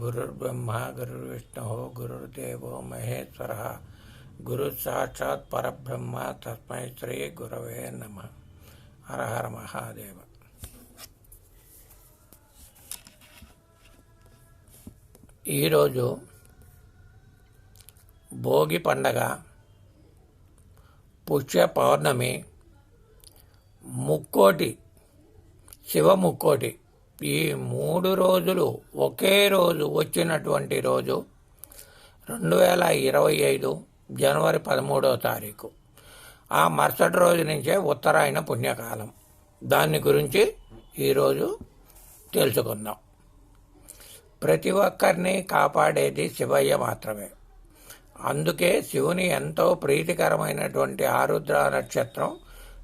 గురుర్బ్రహ్మ గురుర్విష్ణు గురుర్దేవో మహేశ్వర గురు సాక్షాత్ పరబ్రహ్మ తస్మై శ్రీ గురవే నమ హర హర మహాదేవ ఈరోజు భోగి పండగ పుష్య పౌర్ణమి ముక్కోటి శివ ముక్కోటి ఈ మూడు రోజులు ఒకే రోజు వచ్చినటువంటి రోజు రెండు వేల ఇరవై ఐదు జనవరి పదమూడవ తారీఖు. ఆ మరుసటి రోజు నుంచే ఉత్తరాయణ పుణ్యకాలం. దాని గురించి ఈరోజు తెలుసుకుందాం. ప్రతి ఒక్కరిని కాపాడేది శివయ్య మాత్రమే. అందుకే శివుని ఎంతో ప్రీతికరమైనటువంటి ఆరుద్ర నక్షత్రం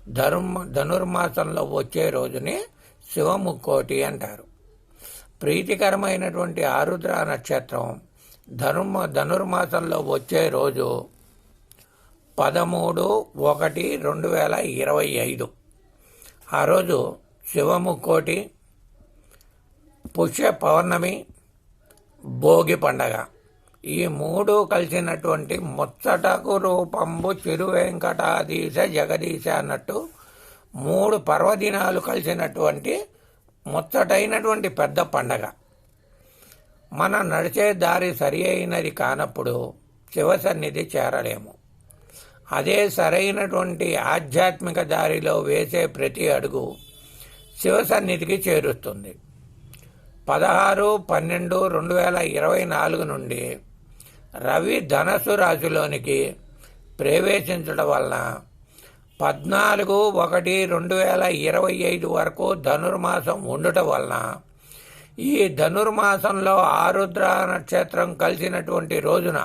ధర్మ ధనుర్మాసంలో వచ్చే రోజుని శివముక్కోటి అంటారు. ప్రీతికరమైనటువంటి ఆరుద్ర నక్షత్రం ధనుర్మ ధనుర్మాసంలో వచ్చే రోజు పదమూడు ఒకటి రెండు వేల ఇరవై ఐదు. ఆ రోజు శివముక్కోటి పుష్య పౌర్ణమి భోగి పండగ. ఈ మూడు కలిసినటువంటి ముచ్చటకు రూపంబు చిరు వెంకటాధీశ జగదీశ అన్నట్టు మూడు పర్వదినాలు కలిసినటువంటి ముచ్చటైనటువంటి పెద్ద పండగ. మనం నడిచే దారి సరి అయినది కానప్పుడు శివసన్నిధి చేరలేము. అదే సరైనటువంటి ఆధ్యాత్మిక దారిలో వేసే ప్రతి అడుగు శివసన్నిధికి చేరుస్తుంది. పదహారు పన్నెండు రెండు వేల ఇరవై నాలుగు నుండి రవి ధనస్సు రాశిలోనికి ప్రవేశించడం వలన పద్నాలుగు ఒకటి రెండు వేల ఇరవై ఐదు వరకు ధనుర్మాసం ఉండటం వలన ఈ ధనుర్మాసంలో ఆరుద్ర నక్షత్రం కలిసినటువంటి రోజున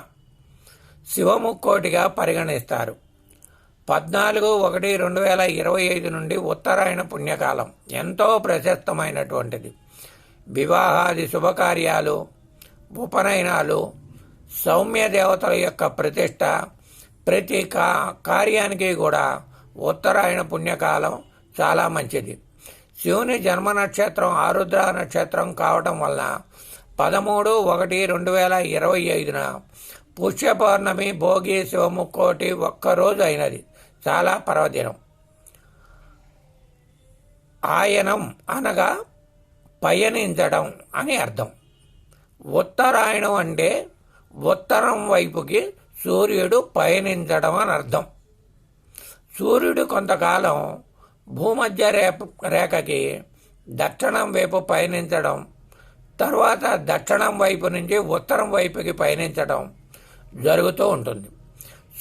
శివముక్కోటిగా పరిగణిస్తారు. పద్నాలుగు ఒకటి రెండు వేల ఇరవై ఐదు నుండి ఉత్తరాయణ పుణ్యకాలం ఎంతో ప్రశస్తమైనటువంటిది. వివాహాది శుభకార్యాలు ఉపనయనాలు సౌమ్య దేవతల యొక్క ప్రతిష్ట ప్రతి కా కార్యానికి కూడా ఉత్తరాయణ పుణ్యకాలం చాలా మంచిది. శివుని జన్మ నక్షత్రం ఆరుద్ర నక్షత్రం కావటం వలన పదమూడు ఒకటి రెండు వేల ఇరవై ఐదున పుష్య పౌర్ణమి భోగి శివముక్కోటి ఒక్కరోజు అయినది. చాలా పర్వదినం. ఆయనం అనగా పయనించడం అని అర్థం. ఉత్తరాయణం అంటే ఉత్తరం వైపుకి సూర్యుడు పయనించడం అని అర్థం. సూర్యుడు కొంతకాలం భూమధ్య రేప రేఖకి దక్షిణం వైపు పయనించడం తర్వాత దక్షిణం వైపు నుంచి ఉత్తరం వైపుకి పయనించడం జరుగుతూ ఉంటుంది.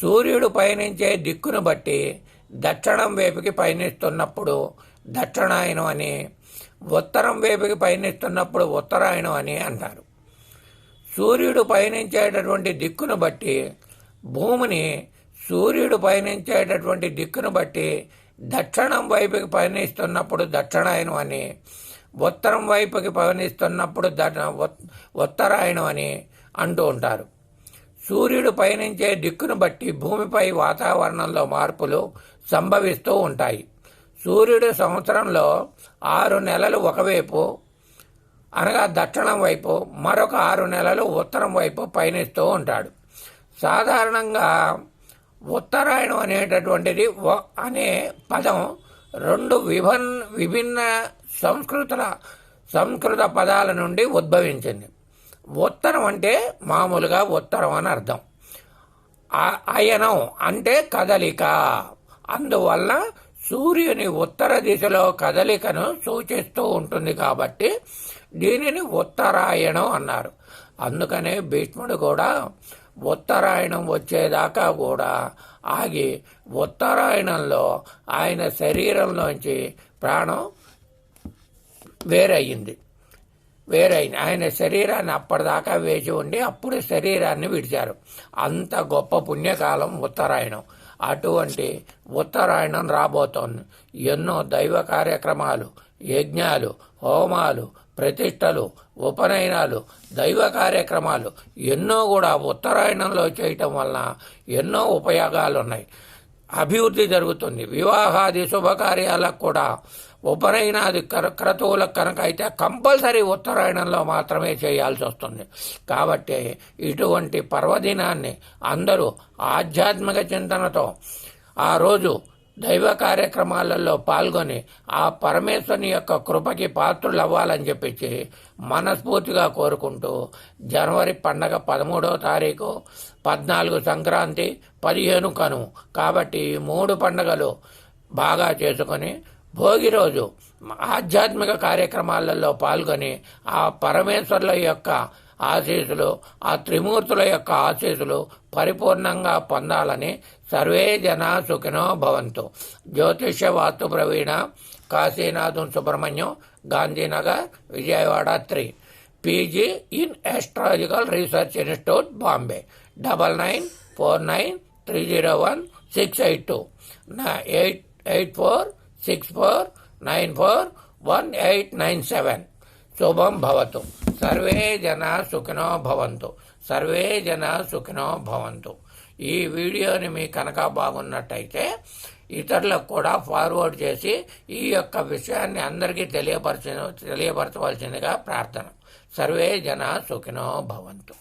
సూర్యుడు పయనించే దిక్కును బట్టి దక్షిణం వైపుకి పయనిస్తున్నప్పుడు దక్షిణాయనం అని ఉత్తరం వైపుకి పయనిస్తున్నప్పుడు ఉత్తరాయణం అని అంటారు. సూర్యుడు పయనించేటటువంటి దిక్కును బట్టి భూమిని సూర్యుడు పయనించేటటువంటి దిక్కును బట్టి దక్షిణం వైపుకి పయనిస్తున్నప్పుడు దక్షిణాయనం అని ఉత్తరం వైపుకి పయనిస్తున్నప్పుడు ఉత్తరాయణం అని అంటూ ఉంటారు. సూర్యుడు పయనించే దిక్కును బట్టి భూమిపై వాతావరణంలో మార్పులు సంభవిస్తూ ఉంటాయి. సూర్యుడు సంవత్సరంలో ఆరు నెలలు ఒకవైపు అనగా దక్షిణం వైపు మరొక ఆరు నెలలు ఉత్తరం వైపు పయనిస్తూ ఉంటాడు. సాధారణంగా ఉత్తరాయణం అనేటటువంటిది అనే పదం రెండు విభిన్న విభిన్న సంస్కృతుల సంస్కృత పదాల నుండి ఉద్భవించింది. ఉత్తరం అంటే మామూలుగా ఉత్తరం అని అర్థం. అయనం అంటే కదలిక. అందువల్ల సూర్యుని ఉత్తర దిశలో కదలికను సూచిస్తూ ఉంటుంది కాబట్టి దీనిని ఉత్తరాయణం అన్నారు. అందుకనే భీష్ముడు కూడా ఉత్తరాయణం వచ్చేదాకా కూడా ఆగి ఉత్తరాయణంలో ఆయన శరీరంలోంచి ప్రాణం వేరయ్యింది. వేరైంది ఆయన శరీరాన్ని అప్పటిదాకా వేచి ఉండి అప్పుడు శరీరాన్ని విడిచారు. అంత గొప్ప పుణ్యకాలం ఉత్తరాయణం. అటువంటి ఉత్తరాయణం రాబోతోంది. ఎన్నో దైవ కార్యక్రమాలు యజ్ఞాలు హోమాలు ప్రతిష్టలు ఉపనయనాలు దైవ కార్యక్రమాలు ఎన్నో కూడా ఉత్తరాయణంలో చేయటం వలన ఎన్నో ఉపయోగాలు ఉన్నాయి అభివృద్ధి జరుగుతుంది. వివాహాది శుభకార్యాలకు కూడా ఉపనయనాది క్రతువులకు కనుక అయితే కంపల్సరీ ఉత్తరాయణంలో మాత్రమే చేయాల్సి వస్తుంది. కాబట్టి ఇటువంటి పర్వదినాన్ని అందరూ ఆధ్యాత్మిక చింతనతో ఆ రోజు దైవ కార్యక్రమాలలో పాల్గొని ఆ పరమేశ్వరుని యొక్క కృపకి పాత్రులు అవ్వాలని చెప్పేసి మనస్ఫూర్తిగా కోరుకుంటూ జనవరి పండగ పదమూడవ తారీఖు పద్నాలుగు సంక్రాంతి పదిహేను కను. కాబట్టి ఈ మూడు పండగలు బాగా చేసుకొని భోగి రోజు ఆధ్యాత్మిక కార్యక్రమాలలో పాల్గొని ఆ పరమేశ్వరుల యొక్క ఆశీసులు ఆ త్రిమూర్తుల యొక్క ఆశీసులు పరిపూర్ణంగా పొందాలని సర్వే జనా సుఖినో భవంతు. జ్యోతిష్య వాస్తు ప్రవీణ Kasinatham Subrahmanyam Gandhinagar Vijayawada three. PG in astrological research institute Bombay. Double nine four nine three zero one six eight two. నా eight eight four six four nine four one eight nine seven. శుభం భవతు. Survey జన సుఖినో భవంతు. Survey జన సుఖినో భవంతు. ఈ వీడియోని మీ కనుక బాగున్నట్టయితే ఇతరులకు కూడా ఫార్వర్డ్ చేసి ఈ యొక్క విషయాన్ని అందరికీ తెలియపరచ తెలియపరచవలసిందిగా ప్రార్థన. సర్వే జన సుఖినో భవంతు.